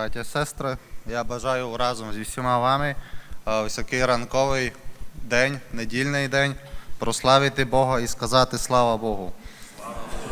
браття і сестри. Я бажаю разом зі всіма вами е, такий ранковий день, недільний день, прославити Бога і сказати слава Богу.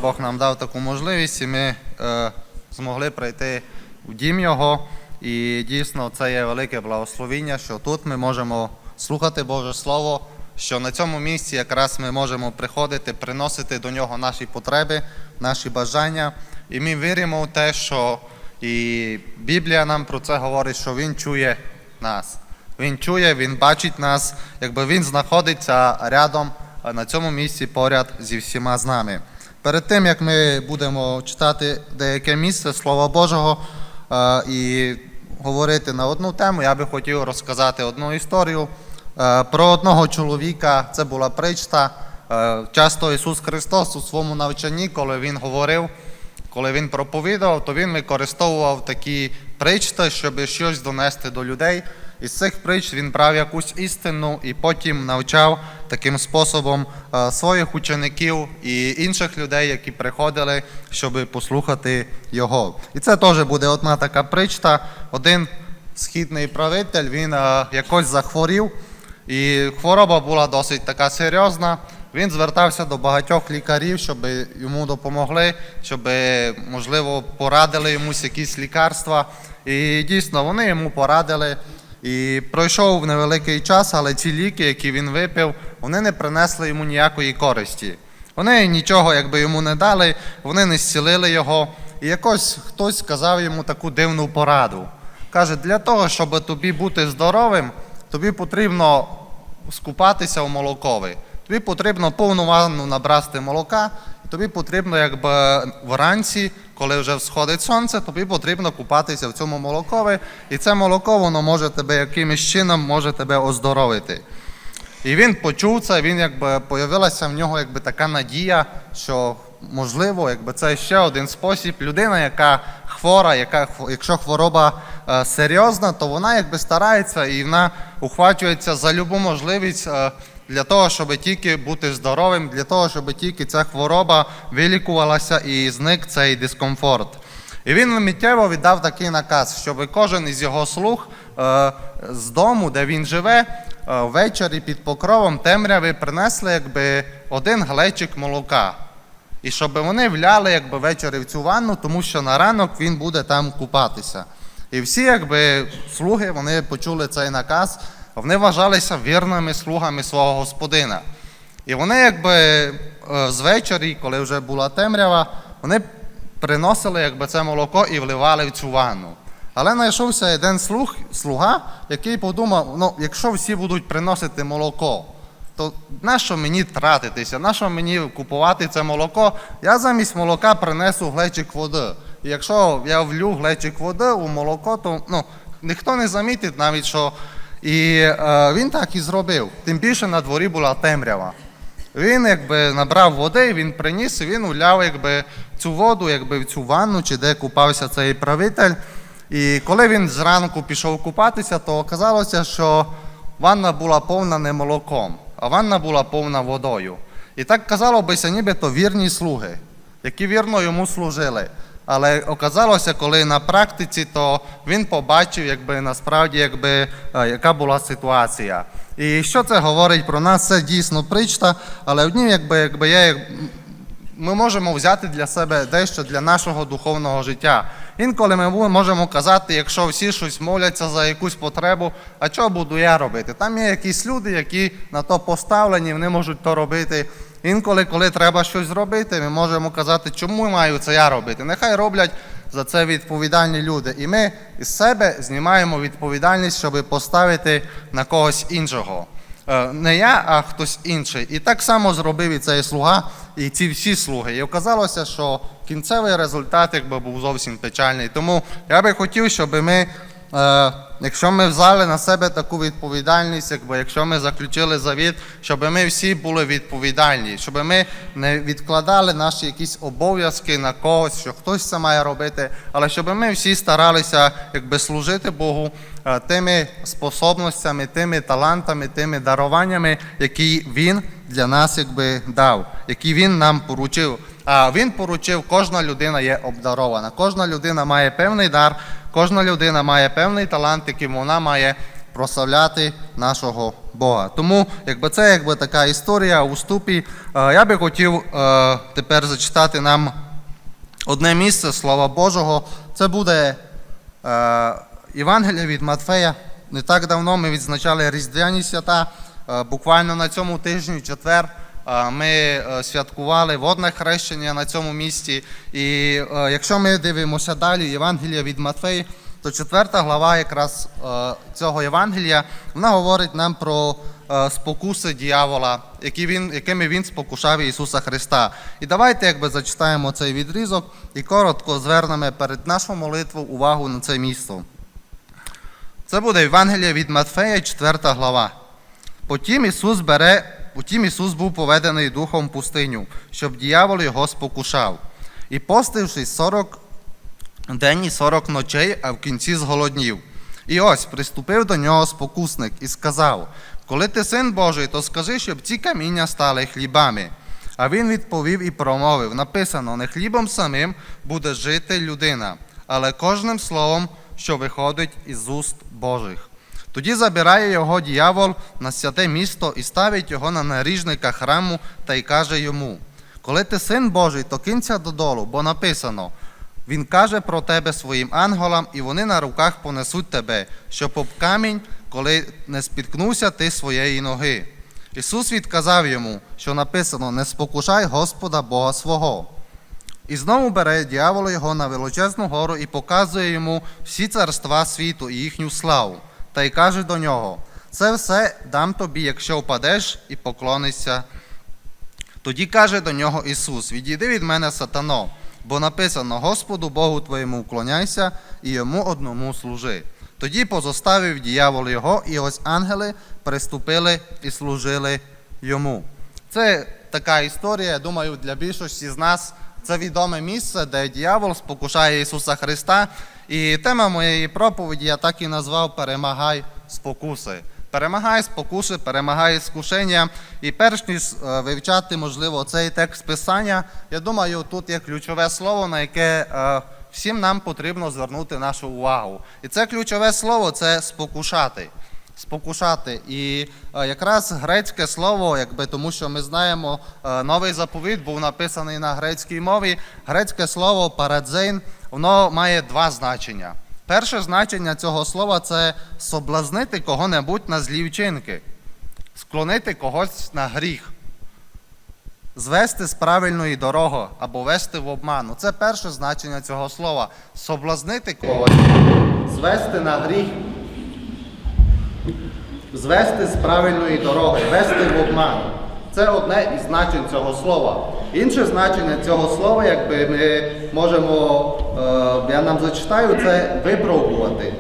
Бог нам дав таку можливість, і ми е, змогли прийти в дім Його. І дійсно це є велике благословіння, що тут ми можемо слухати Боже Слово, що на цьому місці якраз ми можемо приходити, приносити до нього наші потреби, наші бажання. І ми віримо в те, що і Біблія нам про це говорить, що Він чує нас. Він чує, він бачить нас, якби він знаходиться рядом на цьому місці поряд зі всіма з нами. Перед тим як ми будемо читати деяке місце Слова Божого е, і говорити на одну тему, я би хотів розказати одну історію е, про одного чоловіка. Це була причта. Е, Часто Ісус Христос у своєму навчанні, коли Він говорив, коли він проповідував, то він використовував такі причти, щоб щось донести до людей. Із цих притч він брав якусь істину і потім навчав таким способом е, своїх учеників і інших людей, які приходили, щоб послухати його. І це теж буде одна така причта. Один східний правитель він е, якось захворів, і хвороба була досить така серйозна. Він звертався до багатьох лікарів, щоб йому допомогли, щоб, можливо, порадили йому якісь лікарства. І дійсно вони йому порадили. І пройшов невеликий час, але ці ліки, які він випив, вони не принесли йому ніякої користі. Вони нічого якби йому не дали, вони не зцілили його. І якось хтось сказав йому таку дивну пораду. Каже, для того, щоб тобі бути здоровим, тобі потрібно скупатися в молокові. Тобі потрібно повну ванну набрати молока, і тобі потрібно, якби вранці, коли вже всходить сонце, тобі потрібно купатися в цьому молокові, і це молоко воно може тебе якимось чином може тебе оздоровити. І він почув це, він якби появилася в нього якби така надія, що можливо, якби це ще один спосіб. Людина, яка хвора, яка якщо хвороба е, серйозна, то вона якби старається і вона ухвачується за любу можливість е, для того, щоб тільки бути здоровим, для того, щоб тільки ця хвороба вилікувалася і зник цей дискомфорт. І він миттєво віддав такий наказ, щоб кожен із його слуг е, з дому, де він живе, е, ввечері під покровом темряви принесли якби один глечик молока. І щоб вони вляли якби ввечері в цю ванну, тому що на ранок він буде там купатися. І всі, якби слуги, вони почули цей наказ, вони вважалися вірними слугами свого господина. І вони, якби е, звечері, коли вже була темрява, вони приносили якби, це молоко і вливали в цю ванну. Але знайшовся один слуг, слуга, який подумав: ну, якщо всі будуть приносити молоко, то нащо мені тратитися, нащо мені купувати це молоко? Я замість молока принесу глечик води. І якщо я влю глечик води у молоко, то ну, ніхто не замітить навіть, що. І е, він так і зробив. Тим більше на дворі була темрява. Він якби набрав води, він приніс і він уляв якби, цю воду якби, в цю ванну, чи де купався цей правитель. І коли він зранку пішов купатися, то оказалося, що ванна була повна не молоком, а ванна була повна водою. І так казало бися, нібито вірні слуги, які вірно йому служили. Але оказалося, коли на практиці, то він побачив, якби насправді, якби, е, яка була ситуація. І що це говорить про нас? Це дійсно причта, але одні, якби, якби я як- ми можемо взяти для себе дещо для нашого духовного життя. Інколи ми можемо казати, якщо всі щось моляться за якусь потребу, а що буду я робити? Там є якісь люди, які на то поставлені, вони можуть то робити. Інколи, коли треба щось зробити, ми можемо казати, чому маю це я робити? Нехай роблять за це відповідальні люди. І ми із себе знімаємо відповідальність, щоб поставити на когось іншого. Е, Не я, а хтось інший. І так само зробив і цей слуга, і ці всі слуги. І оказалося, що кінцевий результат якби був зовсім печальний. Тому я би хотів, щоб ми, якщо ми взяли на себе таку відповідальність, якби якщо ми заключили завіт, щоб ми всі були відповідальні, щоб ми не відкладали наші якісь обов'язки на когось, що хтось це має робити, але щоб ми всі старалися якби служити Богу е, тими способностями, тими талантами, тими даруваннями, які Він для нас якби дав, які Він нам поручив. А він поручив, кожна людина є обдарована. Кожна людина має певний дар, Кожна людина має певний талант, яким вона має прославляти нашого Бога. Тому, якби це якби така історія у ступі, е, я би хотів е, тепер зачитати нам одне місце Слова Божого. Це буде е, Євангелія від Матфея. Не так давно ми відзначали Різдвяні свята. Буквально на цьому тижні, четвер, ми е, святкували водне хрещення на цьому місці. І е, якщо ми дивимося далі, Євангелія від Матфея, то четверта глава якраз е, цього Євангелія, вона говорить нам про спокуси діявола, які він, якими він спокушав Ісуса Христа. І давайте якби зачитаємо цей відрізок і коротко звернемо перед нашу молитву увагу на це місто. Це буде Євангелія від Матфея, 4 глава. Потім Ісус бере, потім Ісус був поведений духом в пустиню, щоб діявол його спокушав. І постившись 40 день і 40 ночей, а в кінці зголоднів. І ось приступив до нього спокусник і сказав: Коли ти син Божий, то скажи, щоб ці каміння стали хлібами. А він відповів і промовив: написано: не хлібом самим буде жити людина, але кожним словом, що виходить із уст Божих. Тоді забирає його діявол на святе місто і ставить його на наріжника храму та й каже йому: Коли ти син Божий, то кинься додолу, бо написано: Він каже про тебе своїм ангелам, і вони на руках понесуть тебе, щоб об камінь, коли не спіткнувся ти своєї ноги. Ісус відказав йому, що написано: Не спокушай Господа Бога свого. І знову бере дьявол його на величезну гору і показує йому всі царства світу і їхню славу, та й каже до нього: Це все дам тобі, якщо впадеш і поклонишся. Тоді каже до нього Ісус: Відійди від мене, сатано, бо написано: Господу Богу твоєму вклоняйся і йому одному служи. Тоді позоставив діявол його, і ось ангели приступили і служили йому. Це така історія, я думаю, для більшості з нас це відоме місце, де діявол спокушає Ісуса Христа. І тема моєї проповіді я так і назвав Перемагай спокуси. Перемагай спокуси, перемагай скушення. І перш ніж е, вивчати, можливо, цей текст писання, я думаю, тут є ключове слово, на яке е, всім нам потрібно звернути нашу увагу. І це ключове слово це спокушати. Спокушати. І е, якраз грецьке слово, якби тому що ми знаємо, новий заповіт був написаний на грецькій мові. Грецьке слово парадзейн, воно має два значення. Перше значення цього слова це соблазнити кого-небудь на злі вчинки, склонити когось на гріх, звести з правильної дороги або вести в обману. Це перше значення цього слова. Соблазнити когось, звести на гріх, звести з правильної дороги, вести в обман. Це одне із значень цього слова. Інше значення цього слова, якби ми можемо, е, я нам зачитаю, це випробувати.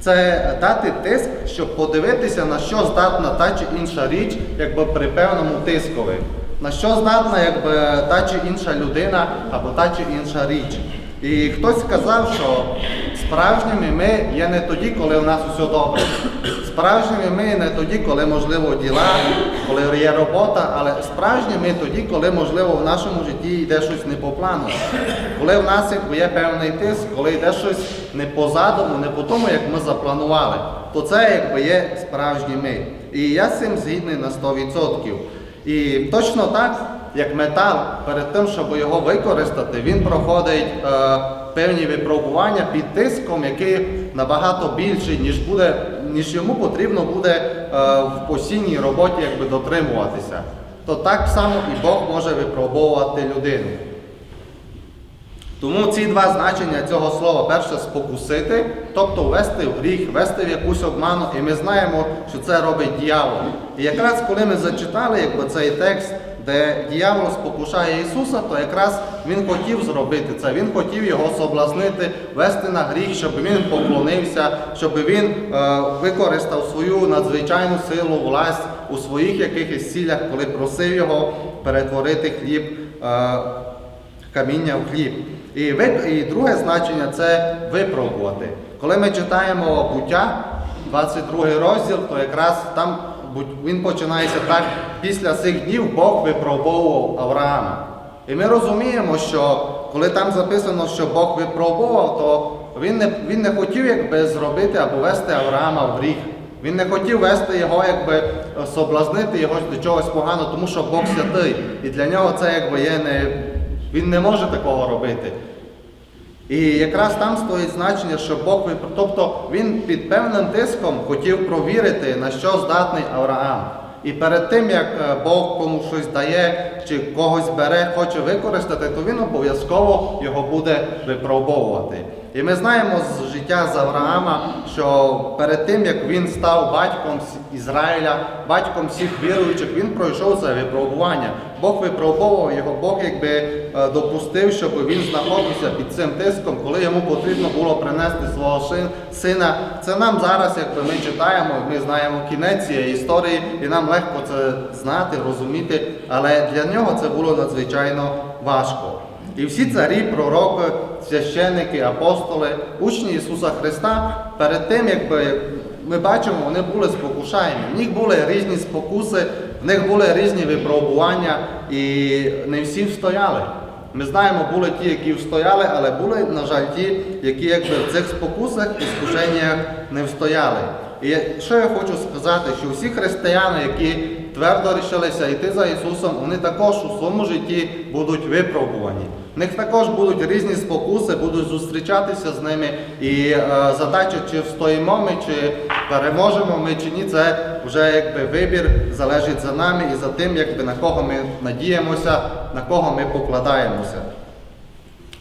Це дати тиск, щоб подивитися, на що здатна та чи інша річ, якби при певному тискові. На що здатна якби, та чи інша людина або та чи інша річ. І хтось сказав, що справжніми ми є не тоді, коли у нас все добре. Справжніми ми не тоді, коли можливо діла, коли є робота, але справжні ми тоді, коли можливо в нашому житті йде щось не по плану. Коли в нас є певний тиск, коли йде щось не по задуму, не по тому, як ми запланували, то це якби є справжні ми. І я з цим згідний на 100%. І точно так, як метал, перед тим, щоб його використати, він проходить е, певні випробування під тиском, який набагато більший, ніж буде, ніж йому потрібно буде е, в постійній роботі якби, дотримуватися. То так само і Бог може випробовувати людину. Тому ці два значення цього слова перше спокусити, тобто ввести в гріх, ввести в якусь обману, і ми знаємо, що це робить дьявол. І якраз коли ми зачитали якби, цей текст, де дьявол спокушає Ісуса, то якраз він хотів зробити це. Він хотів його соблазнити, вести на гріх, щоб він поклонився, щоб він е, використав свою надзвичайну силу, власть у своїх якихось цілях, коли просив його перетворити хліб. Е, каміння в хліб. І, і друге значення це випробувати. Коли ми читаємо буття, 22 розділ, то якраз там він починається так, після цих днів Бог випробовував Авраама. І ми розуміємо, що коли там записано, що Бог випробував, то він не, він не хотів якби зробити або вести Авраама в гріх. Він не хотів вести його, якби соблазнити його до чогось поганого, тому що Бог святий. І для нього це якби є не. Він не може такого робити. І якраз там стоїть значення, що Бог тобто він під певним тиском хотів провірити, на що здатний Авраам. І перед тим, як е, Бог кому щось дає чи когось бере, хоче використати, то він обов'язково його буде випробовувати. І ми знаємо з життя з Авраама, що перед тим, як він став батьком Ізраїля, батьком всіх віруючих, він пройшов це випробування. Бог випробовував його, Бог якби е, допустив, щоб він знаходився під цим тиском, коли йому потрібно було принести свого сина. Це нам зараз, якби ми читаємо, ми знаємо кінець цієї історії, і нам легко це знати, розуміти. Але для нього це було надзвичайно важко. І всі царі, пророки, священники, апостоли, учні Ісуса Христа, перед тим, якби ми бачимо, вони були спокушаємі. В них були різні спокуси, в них були різні випробування, і не всі встояли. Ми знаємо, були ті, які встояли, але були, на жаль, ті, які якби в цих спокусах і скушеннях не встояли. І що я хочу сказати, що всі християни, які твердо рішилися йти за Ісусом, вони також у своєму житті будуть випробувані. В них також будуть різні спокуси, будуть зустрічатися з ними. І е, задача, чи встоїмо ми, чи переможемо ми, чи ні, це вже якби вибір залежить за нами і за тим, якби на кого ми надіємося, на кого ми покладаємося.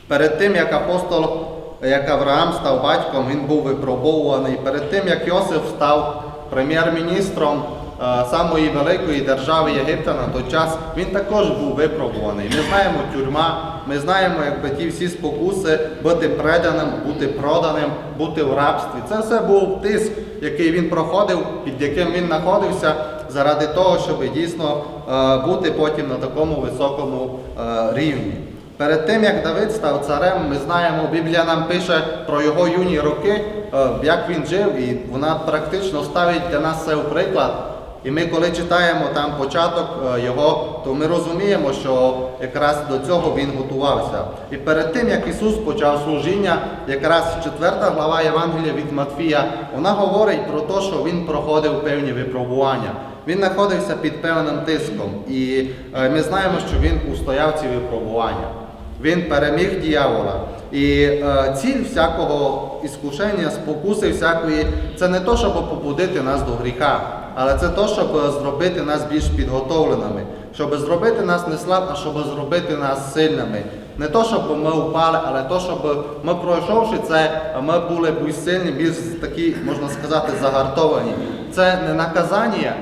Перед тим, як апостол, як Авраам став батьком, він був випробовуваний. Перед тим, як Йосиф став прем'єр-міністром е, самої великої держави Єгипта на той час, він також був випробуваний. Ми знаємо тюрма, ми знаємо, якби ті всі спокуси бути преданим, бути проданим, бути в рабстві. Це все був тиск, який він проходив, під яким він знаходився, заради того, щоб дійсно е, бути потім на такому високому е, рівні. Перед тим, як Давид став царем, ми знаємо, Біблія нам пише про його юні роки, е, як він жив, і вона практично ставить для нас це в приклад. І ми, коли читаємо там початок е, його, то ми розуміємо, що якраз до цього він готувався. І перед тим, як Ісус почав служіння, якраз четверта глава Євангелія від Матфія, вона говорить про те, що він проходив певні випробування. Він знаходився під певним тиском, і е, ми знаємо, що він устояв ці випробування. Він переміг дьявола. І е, ціль всякого іскушення, спокуси всякої, це не то, щоб побудити нас до гріха, але це то, щоб зробити нас більш підготовленими, щоб зробити нас не слаб, а щоб зробити нас сильними. Не то, щоб ми впали, але то, щоб ми пройшовши це, ми були більш сильні, більш такі, можна сказати, загартовані. Це не наказання,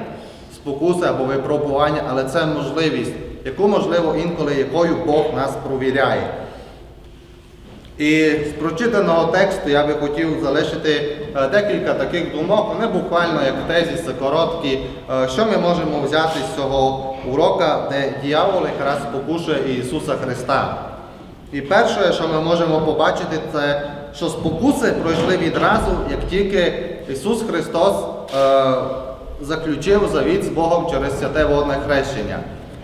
спокуси або випробування, але це можливість, яку можливо інколи якою Бог нас провіряє. І з прочитаного тексту я би хотів залишити е, декілька таких думок. Вони буквально як тезіси короткі. Е, Що ми можемо взяти з цього урока, де дьявол якраз спокушує Ісуса Христа. І перше, що ми можемо побачити, це що спокуси пройшли відразу, як тільки Ісус Христос е, заключив завіт з Богом через святе водне хрещення.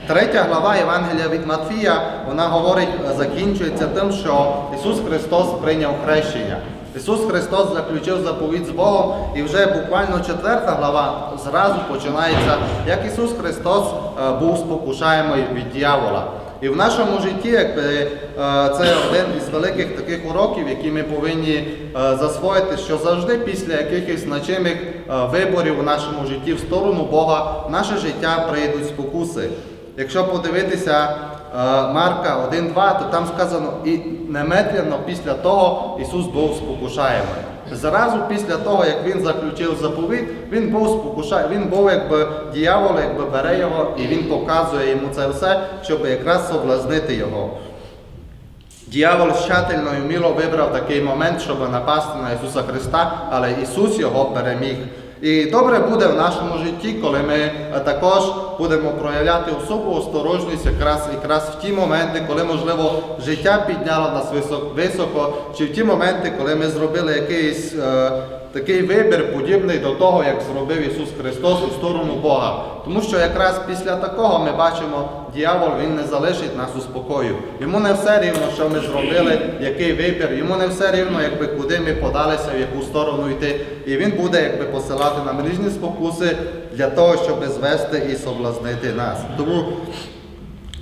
Третя глава Євангелія від Матфія, вона говорить, закінчується тим, що Ісус Христос прийняв хрещення. Ісус Христос заключив заповідь з Богом, і вже буквально четверта глава зразу починається, як Ісус Христос е, був спокушаємий від дьявола. І в нашому житті, якби е, це один із великих таких уроків, які ми повинні е, засвоїти, що завжди після якихось значимих е, виборів у нашому житті в сторону Бога, наше життя прийдуть спокуси. Якщо подивитися е, Марка 1.2, то там сказано, і немедленно після того Ісус був спокушаємий. Зразу після того, як він заключив заповідь, він був спокушаємий, він був якби діявол, якби бере його і він показує йому це все, щоб якраз соблазнити його. Діявол щательно і вміло вибрав такий момент, щоб напасти на Ісуса Христа, але Ісус його переміг. І добре буде в нашому житті, коли ми е, також будемо проявляти особу осторожність якраз, якраз в ті моменти, коли, можливо, життя підняло нас високо, чи в ті моменти, коли ми зробили якийсь е, такий вибір, подібний до того, як зробив Ісус Христос у сторону Бога. Тому що якраз після такого ми бачимо, дьявол він не залишить нас у спокою. Йому не все рівно, що ми зробили, який вибір, йому не все рівно, якби куди ми подалися, в яку сторону йти. І він буде якби посилати нам різні спокуси для того, щоб звести і соблазнити нас. Тому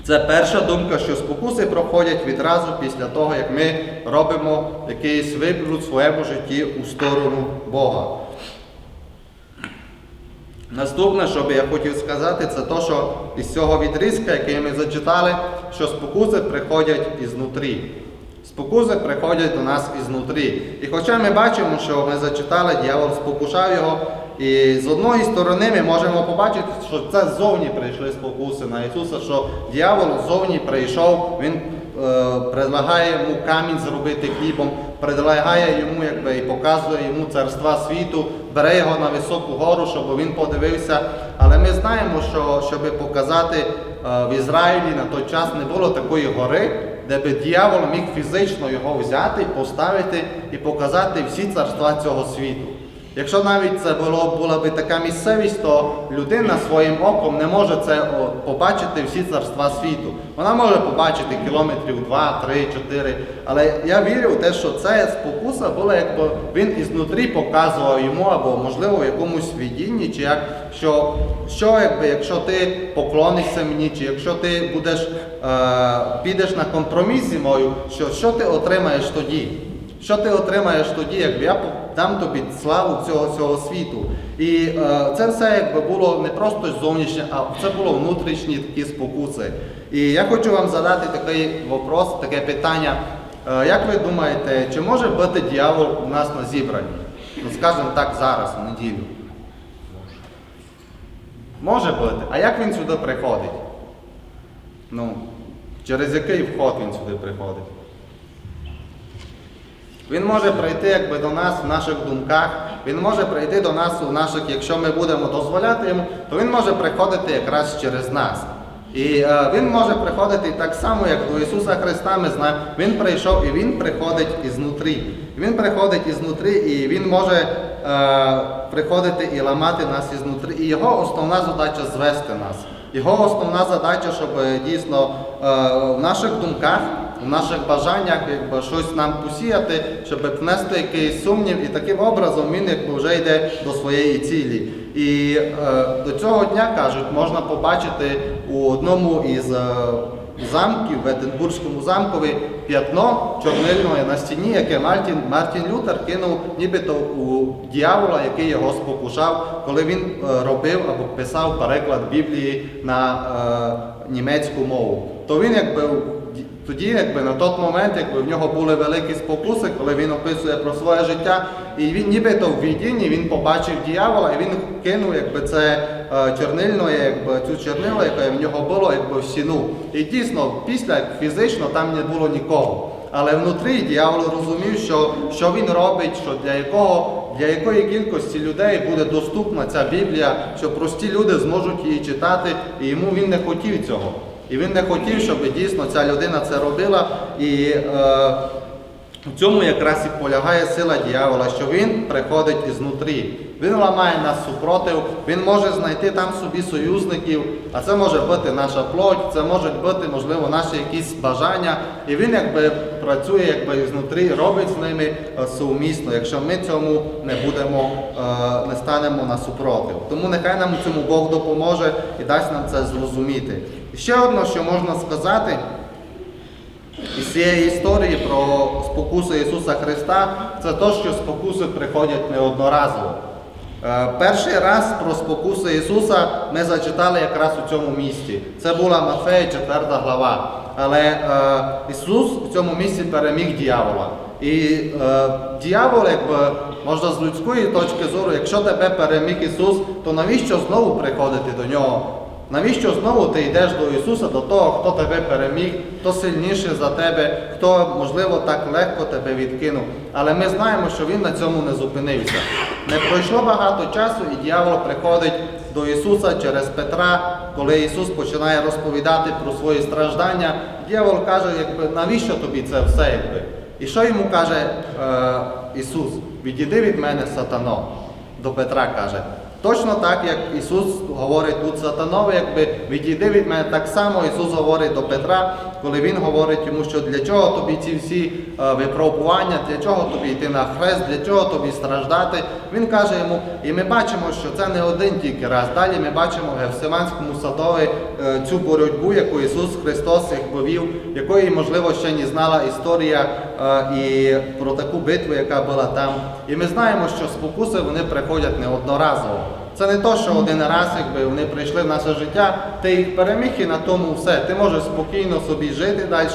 це перша думка, що спокуси проходять відразу після того, як ми робимо якийсь вибір у своєму житті у сторону Бога. Наступне, що би я хотів сказати, це те, що із цього відрізка, який ми зачитали, що спокуси приходять ізнутрі. Спокуси приходять до нас ізнутрі. І хоча ми бачимо, що ми зачитали, дьявол спокушав його, і з одної сторони ми можемо побачити, що це ззовні прийшли спокуси на Ісуса, що дьявол ззовні прийшов, він е, предлагає йому камінь зробити хлібом, предлагає йому якби, і показує йому царства світу, бере його на високу гору, щоб він подивився. Але ми знаємо, що щоб показати е, в Ізраїлі на той час не було такої гори, де би дьявол міг фізично його взяти, поставити і показати всі царства цього світу. Якщо навіть це було, була би така місцевість, то людина своїм оком не може це побачити всі царства світу. Вона може побачити кілометрів 2, 3, 4. Але я вірю в те, що це спокуса була, якби він ізнутрі показував йому, або можливо в якомусь видінні, чи як що, що якби, якщо ти поклонишся мені, чи якщо ти будеш е, підеш на компроміс зі мною, що, що ти отримаєш тоді? Що ти отримаєш тоді, якби я дам тобі славу цього, цього світу? І е, це все якби було не просто зовнішнє, а це було внутрішні такі спокуси. І я хочу вам задати такий вопрос, таке питання. Е, як ви думаєте, чи може бути дьявол у нас на зібранні? Ну, скажімо так, зараз, у неділю. Може бути. А як він сюди приходить? Ну, через який вход він сюди приходить? Він може прийти якби до нас в наших думках, він може прийти до нас у наших, якщо ми будемо дозволяти йому, то він може приходити якраз через нас. І е, він може приходити так само, як до Ісуса Христа, ми знаємо, Він прийшов і Він приходить ізнутрі. Він приходить ізнутрі, і Він може е, приходити і ламати нас ізнутрі. І його основна задача звести нас. Його основна задача, щоб е, дійсно е, в наших думках, в наших бажаннях якби, щось нам посіяти, щоб внести якийсь сумнів, і таким образом він якби, вже йде до своєї цілі. І е, до цього дня кажуть, можна побачити у одному із е, замків, в Единбурзькому замкові, п'ятно чорнильне на стіні, яке Мартін, Мартін Лютер кинув нібито у дьявола, який його спокушав, коли він е, робив або писав переклад Біблії на е, німецьку мову. То він якби тоді, якби на той момент, якби в нього були великі спокуси, коли він описує про своє життя, і він нібито в відінні він побачив дьявола, і він кинув якби це е, чорнильне, якби цю чорнило, яке в нього було, якби в стіну. І дійсно, після фізично там не було нікого. Але внутрі дьявол розумів, що, що він робить, що для якого для якої кількості людей буде доступна ця Біблія, що прості люди зможуть її читати, і йому він не хотів цього. І він не хотів, щоб дійсно ця людина це робила. І е, в цьому якраз і полягає сила дьявола, що він приходить ізнутрі. Він ламає нас супротив, він може знайти там собі союзників, а це може бути наша плоть, це можуть бути, можливо, наші якісь бажання. І він якби працює якби знутрі, робить з ними е, сумісно, якщо ми цьому не будемо, е, не станемо на супротив. Тому нехай нам цьому Бог допоможе і дасть нам це зрозуміти. І ще одне, що можна сказати. Із цієї історії про спокуси Ісуса Христа, це те, що спокуси приходять неодноразово. Е, Перший раз про спокуси Ісуса ми зачитали якраз у цьому місці. Це була Матфея 4 глава. Але е, Ісус в цьому місці переміг діявола. І е, діявол, якби можна з людської точки зору, якщо тебе переміг Ісус, то навіщо знову приходити до нього? Навіщо знову ти йдеш до Ісуса, до того, хто тебе переміг, хто сильніший за тебе, хто, можливо, так легко тебе відкинув. Але ми знаємо, що Він на цьому не зупинився. Не пройшло багато часу, і дьявол приходить до Ісуса через Петра, коли Ісус починає розповідати про свої страждання. Дьявол каже, якби, навіщо тобі це все? Якби? І що йому каже е, Ісус? відійди від мене, сатано. До Петра каже. Точно так, як Ісус говорить тут Сатанове, якби відійди від мене, так само Ісус говорить до Петра, коли Він говорить йому, що для чого тобі ці всі е, випробування, для чого тобі йти на хрест, для чого тобі страждати. Він каже йому, і ми бачимо, що це не один тільки раз. Далі ми бачимо в Гефсиманському садові е, цю боротьбу, яку Ісус Христос якби вів, якої, можливо, ще не знала історія е, і про таку битву, яка була там. І ми знаємо, що спокуси вони приходять неодноразово. Це не то, що один раз, якби вони прийшли в наше життя, ти їх переміг і на тому все. Ти можеш спокійно собі жити далі,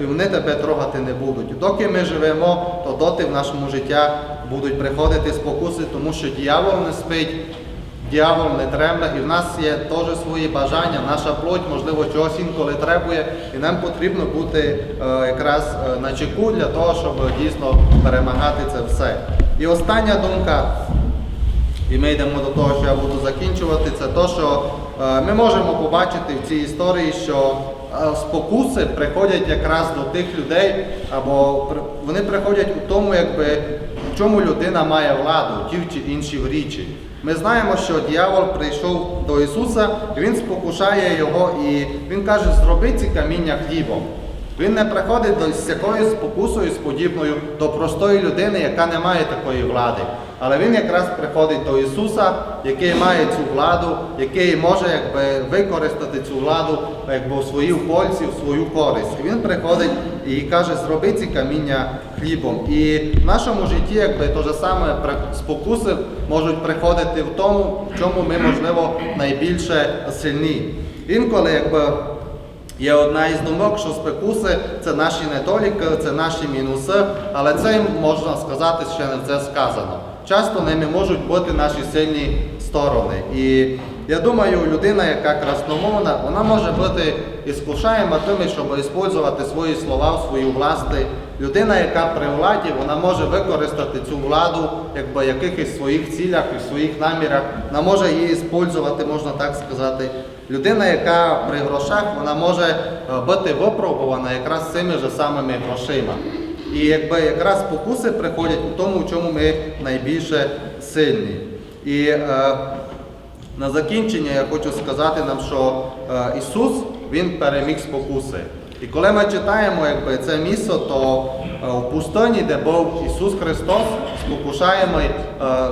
і вони тебе трогати не будуть. Доки ми живемо, то доти в нашому життя будуть приходити спокуси, тому що дьявол не спить, дьявол не тремле, і в нас є теж свої бажання. Наша плоть, можливо, чогось інколи требує, і нам потрібно бути е, якраз е, на чеку для того, щоб дійсно перемагати це все. І остання думка. І ми йдемо до того, що я буду закінчувати. Це те, що е, ми можемо побачити в цій історії, що е, спокуси приходять якраз до тих людей, або вони приходять у тому, якби в чому людина має владу, ті чи інші в річі. Ми знаємо, що дьявол прийшов до Ісуса, і Він спокушає його, і Він каже, зроби ці каміння хлібом. Він не приходить до якоюсь спокусою з до простої людини, яка не має такої влади. Але він якраз приходить до Ісуса, який має цю владу, який може якби, використати цю владу якби, в своїй пользі, в свою користь. І він приходить і каже, зроби ці каміння хлібом. І в нашому житті якби, те ж саме спокуси можуть приходити в тому, в чому ми, можливо, найбільше сильні. Інколи, якби. Є одна із думок, що спекуси це наші недоліки, це наші мінуси, але це можна сказати, ще не це сказано. Часто ними можуть бути наші сильні сторони. І я думаю, людина, яка красномовна, вона може бути іскушаєма тим, щоб використовувати свої слова в свою власти. Людина, яка при владі, вона може використати цю владу якби в якихось своїх цілях і своїх намірах. Вона може її використовувати, можна так сказати. Людина, яка при грошах, вона може е, бути випробувана якраз цими ж самими грошима. І якби якраз спокуси приходять у тому, в чому ми найбільше сильні. І е, на закінчення я хочу сказати нам, що е, Ісус Він переміг спокуси. І коли ми читаємо якби, це місце, то е, в пустині, де був Ісус Христос, спокушаємий, е,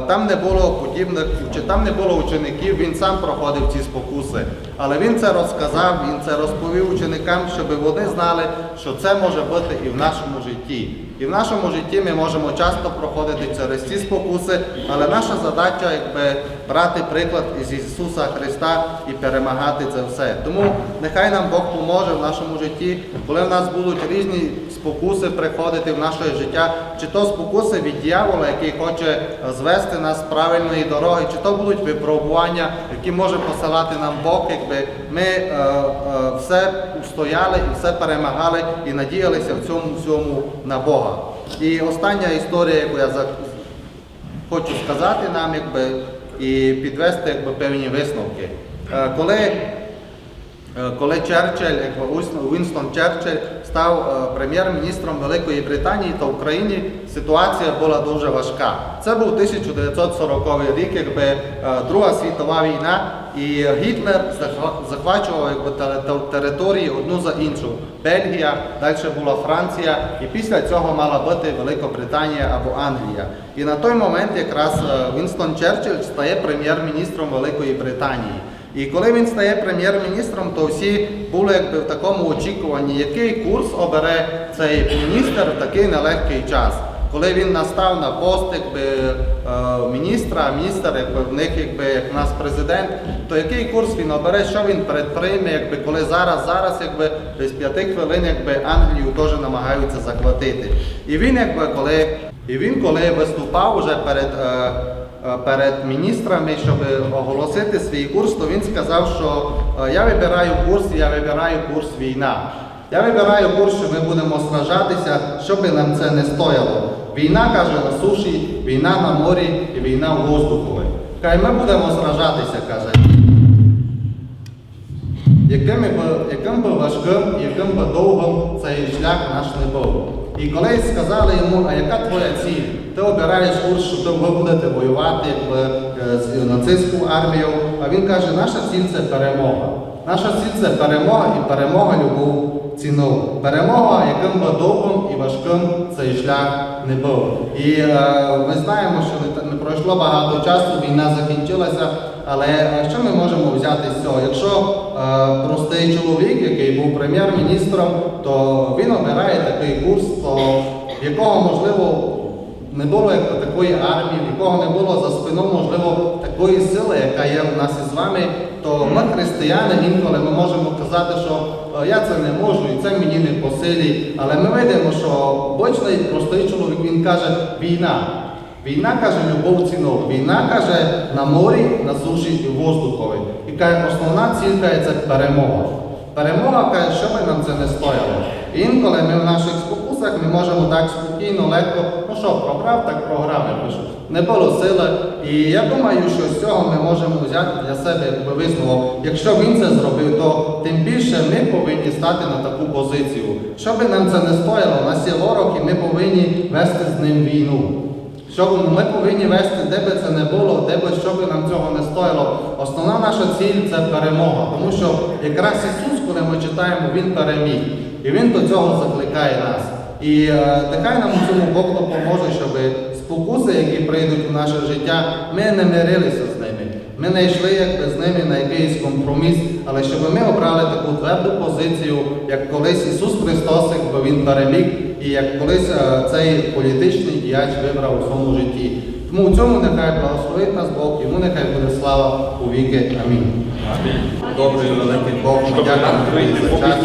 там не було подібних, там не було учеників, Він сам проходив ці спокуси. Але Він це розказав, Він це розповів ученикам, щоб вони знали, що це може бути і в нашому житті. І в нашому житті ми можемо часто проходити через ці спокуси, але наша задача якби брати приклад із Ісуса Христа і перемагати це все. Тому нехай нам Бог поможе в нашому житті, коли в нас будуть різні спокуси приходити в наше життя, чи то спокуси від дьявола, який хоче звести нас з правильної дороги, чи то будуть випробування, які може посилати нам Бог, якби ми е, е, все устояли і все перемагали і надіялися в цьому всьому на Бога. І остання історія, яку я хочу сказати нам, якби, і підвести якби, певні висновки. Е, Коли, коли Черчилль, Уінстон Черчилль став е, прем'єр-міністром Великої Британії, то в Україні ситуація була дуже важка. Це був 1940 рік, якби е, Друга світова війна, і Гітлер захвачував якби, те- те- території одну за іншу. Бельгія, далі була Франція, і після цього мала бути Великобританія або Англія. І на той момент якраз е, Вінстон Черчилль стає прем'єр-міністром Великої Британії. І коли він стає прем'єр-міністром, то всі були якби в такому очікуванні, який курс обере цей міністр в такий нелегкий час. Коли він настав на пост якби, е, міністра, міністр якби, в них якби, як нас президент, то який курс він обере, що він предприйме, якби, коли зараз, зараз якби, без п'яти хвилин якби, Англію теж намагаються захватити. І він, якби, коли, і він, коли виступав уже перед. Е, перед міністрами, щоб оголосити свій курс, то він сказав, що е, я вибираю курс, я вибираю курс війна. Я вибираю курс, що ми будемо сражатися, що би нам це не стояло. Війна каже на суші, війна на морі і війна в воздуху. Хай ми будемо сражатися, каже. Яким яким би важким, яким би довгим цей шлях наш не був. І коли сказали йому, а яка твоя ціль? Ти обираєш курс, що ви будете воювати е, з нацистську армію. А він каже, наша ціль це перемога. Наша ціль це перемога і перемога любов ціну. Перемога, яким би довгим і важким цей шлях не був. І е, ми знаємо, що не, пройшло багато часу, війна закінчилася. Але е, що ми можемо взяти з цього? Якщо е, простий чоловік, який був прем'єр-міністром, то він обирає такий курс, то якого можливо не було як такої армії, в якого не було за спиною, можливо, такої сили, яка є в нас із вами, то ми, християни, інколи ми можемо казати, що «Е, я це не можу і це мені не по силі. Але ми видимо, що обичний простий чоловік він каже війна. Війна каже любов ціну. Війна каже на морі, на суші і воздухові. І каже, основна ціль це перемога. Перемога каже, що би нам це не стояло. Інколи ми в наших спокусах ми можемо так спокійно, легко, ну що, програв, так програв, я пишу. Не було сили. І я думаю, що з цього ми можемо взяти для себе висновок. Якщо він це зробив, то тим більше ми повинні стати на таку позицію. Що би нам це не стояло, у нас є ворог, і ми повинні вести з ним війну. Щоб ми повинні вести, де би це не було, де би що би нам цього не стоїло. Основна наша ціль це перемога. Тому що якраз Ісус, коли ми читаємо, Він переміг. І Він до цього закликає нас. І е, нехай нам у цьому Бог допоможе, щоб спокуси, які прийдуть у наше життя, ми не мирилися з ними. Ми не йшли якби з ними на якийсь компроміс, але щоб ми обрали таку тверду позицію, як колись Ісус Христос, якби Він переміг, і як колись е, цей політичний діяч вибрав у своєму житті. Тому у цьому нехай благословить нас Бог, йому нехай буде слава у віки. Амінь. Добрий великий Бог, ми дякуємо тобі за час,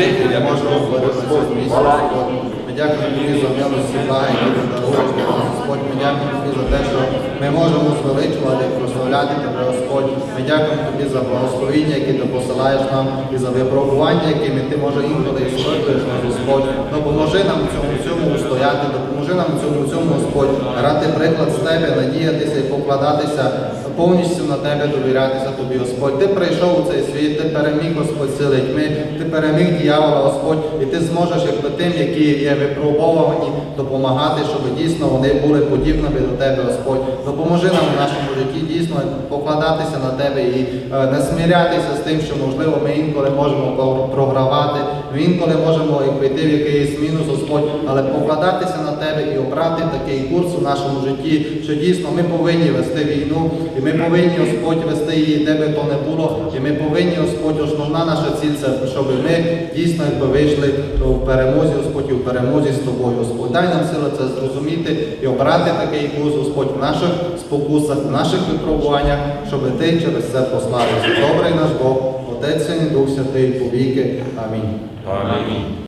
можемо бути на дякуємо тобі за милості, блага, які ти Господь. Ми дякуємо тобі за те, що ми можемо звеличувати і прославляти тебе, Господь. Ми дякуємо тобі за благословіння, які ти посилаєш нам, і за випробування, якими ти може інколи іспитуєш нас, Господь. Допоможи нам в цьому всьому устояти, допоможи нам в цьому всьому, Господь, брати приклад з тебе, надіятися і покладатися повністю на тебе, довірятися тобі, Господь. Ти прийшов у цей світ, ти переміг, Господь, сили тьми, ти переміг дьявола, Господь, і ти зможеш, якби тим, які є випробовані, допомагати, щоб дійсно вони були подібними до тебе, Господь. Допоможи нам в нашому житті дійсно покладатися на тебе і е, не смірятися з тим, що можливо ми інколи можемо програвати, ми інколи можемо якби, йти в якийсь мінус, Господь, але покладатися на тебе і обрати такий курс у нашому житті, що дійсно ми повинні вести війну, і ми повинні, Господь, вести її, де би то не було, і ми повинні, Господь, основна наша ціль це, щоб ми дійсно якби вийшли в перемозі, Господь, і в перемозі з тобою, Господь. Дай нам сили це зрозуміти і обрати такий курс, Господь, в наших спокусах, в наших випробуваннях, щоб ти через це пославився. Добрий наш Бог, Отець і Дух Святий, повіки. Амінь. Амінь.